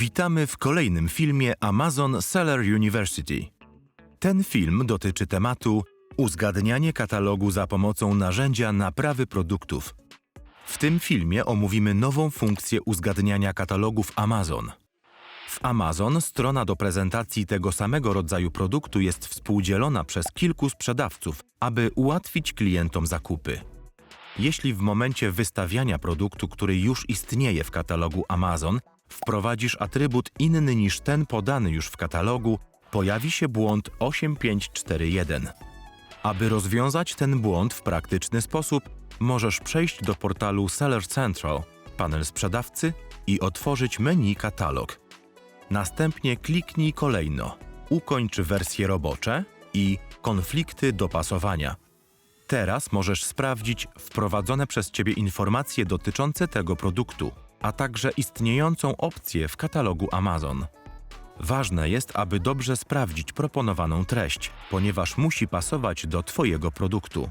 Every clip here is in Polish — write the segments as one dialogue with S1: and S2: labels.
S1: Witamy w kolejnym filmie Amazon Seller University. Ten film dotyczy tematu uzgadnianie katalogu za pomocą narzędzia naprawy produktów. W tym filmie omówimy nową funkcję uzgadniania katalogów Amazon. W Amazon strona do prezentacji tego samego rodzaju produktu jest współdzielona przez kilku sprzedawców, aby ułatwić klientom zakupy. Jeśli w momencie wystawiania produktu, który już istnieje w katalogu Amazon, wprowadzisz atrybut inny niż ten podany już w katalogu, pojawi się błąd 8541. Aby rozwiązać ten błąd w praktyczny sposób, możesz przejść do portalu Seller Central, panel sprzedawcy i otworzyć menu katalog. Następnie kliknij kolejno Ukończ wersje robocze i Konflikty dopasowania. Teraz możesz sprawdzić wprowadzone przez Ciebie informacje dotyczące tego produktu, a także istniejącą opcję w katalogu Amazon. Ważne jest, aby dobrze sprawdzić proponowaną treść, ponieważ musi pasować do Twojego produktu.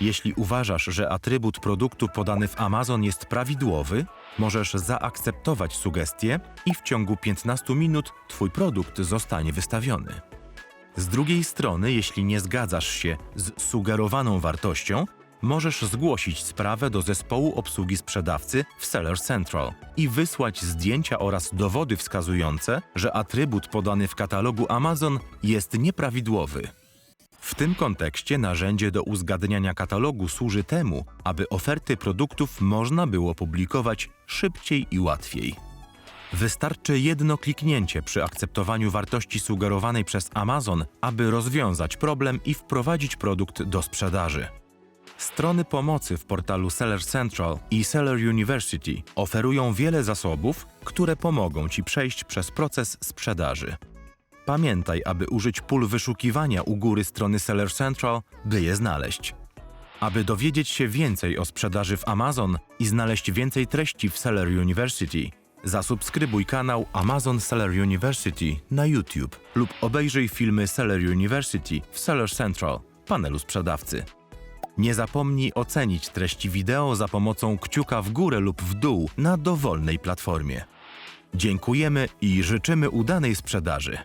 S1: Jeśli uważasz, że atrybut produktu podany w Amazon jest prawidłowy, możesz zaakceptować sugestię i w ciągu 15 minut Twój produkt zostanie wystawiony. Z drugiej strony, jeśli nie zgadzasz się z sugerowaną wartością, możesz zgłosić sprawę do zespołu obsługi sprzedawcy w Seller Central i wysłać zdjęcia oraz dowody wskazujące, że atrybut podany w katalogu Amazon jest nieprawidłowy. W tym kontekście narzędzie do uzgadniania katalogu służy temu, aby oferty produktów można było publikować szybciej i łatwiej. Wystarczy jedno kliknięcie przy akceptowaniu wartości sugerowanej przez Amazon, aby rozwiązać problem i wprowadzić produkt do sprzedaży. Strony pomocy w portalu Seller Central i Seller University oferują wiele zasobów, które pomogą Ci przejść przez proces sprzedaży. Pamiętaj, aby użyć pól wyszukiwania u góry strony Seller Central, by je znaleźć. Aby dowiedzieć się więcej o sprzedaży w Amazon i znaleźć więcej treści w Seller University, zasubskrybuj kanał Amazon Seller University na YouTube lub obejrzyj filmy Seller University w Seller Central, panelu sprzedawcy. Nie zapomnij ocenić treści wideo za pomocą kciuka w górę lub w dół na dowolnej platformie. Dziękujemy i życzymy udanej sprzedaży.